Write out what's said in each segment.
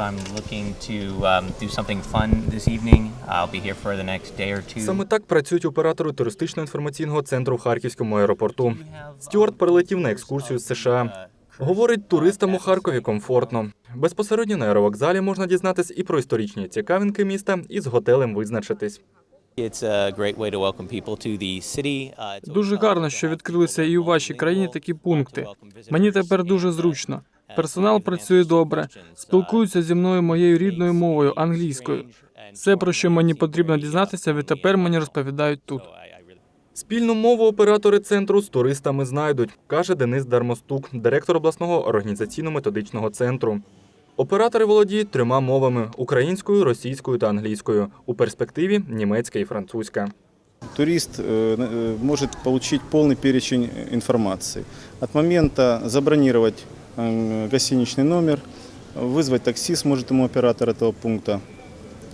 I'm looking to um, do something fun this evening. I'll be here for the next day or two. Саме так працюють оператори туристично-інформаційного центру в Харківському аеропорту. Стюарт перелетів на екскурсію з США. Говорить, туристам у Харкові комфортно. Безпосередньо на аеровокзалі можна дізнатись і про історичні цікавинки міста, і з готелем визначитись. It's a great way to welcome people to the city. Uh, Дуже гарно, що відкрилися і у вашій країні такі пункти. Мені тепер дуже зручно. Персонал працює добре, спілкуються зі мною моєю рідною мовою англійською. Все, про що мені потрібно дізнатися, відтепер мені розповідають тут. Спільну мову оператори центру з туристами знайдуть, каже Денис Дармостук, директор обласного організаційно-методичного центру. Оператори володіють трьома мовами українською, російською та англійською. У перспективі німецька і французька. Турист э, э, может получить полный перечень информации. От момента забронировать э, гостиничный номер, вызвать такси сможет ему оператор этого пункта.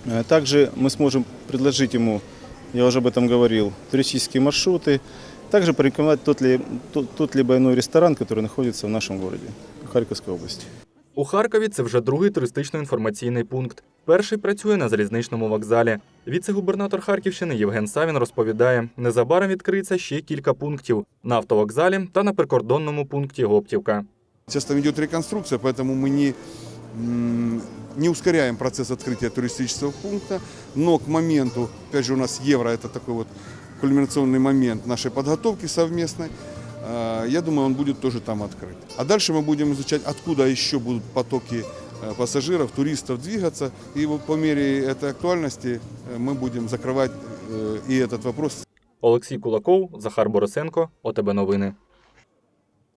Э, Также мы сможем предложить ему, я уже об этом говорил, туристические маршруты. Также порекомендовать тот, ли, тот, тот либо иной ресторан, который находится в нашем городе, в Харьковской области. У Харкові це вже другий туристично-інформаційний пункт. Перший працює на залізничному вокзалі. Віце-губернатор Харківщини Євген Савін розповідає, незабаром відкриється ще кілька пунктів на автовокзалі та на прикордонному пункті Гоптівка. Сейчас там идет реконструкция, поэтому мы не, м, не ускоряем процесс открытия туристического пункта, но к моменту, опять же у нас евро, это такой вот кульминационный момент нашей подготовки совместной, э, я думаю, он будет тоже там открыт. А дальше мы будем изучать, откуда еще будут потоки э, пассажиров, туристов двигаться, и вот по мере этой актуальности э, мы будем закрывать э, и этот вопрос Олексій Кулаков, Захар Борисенко, ОТБ Новини.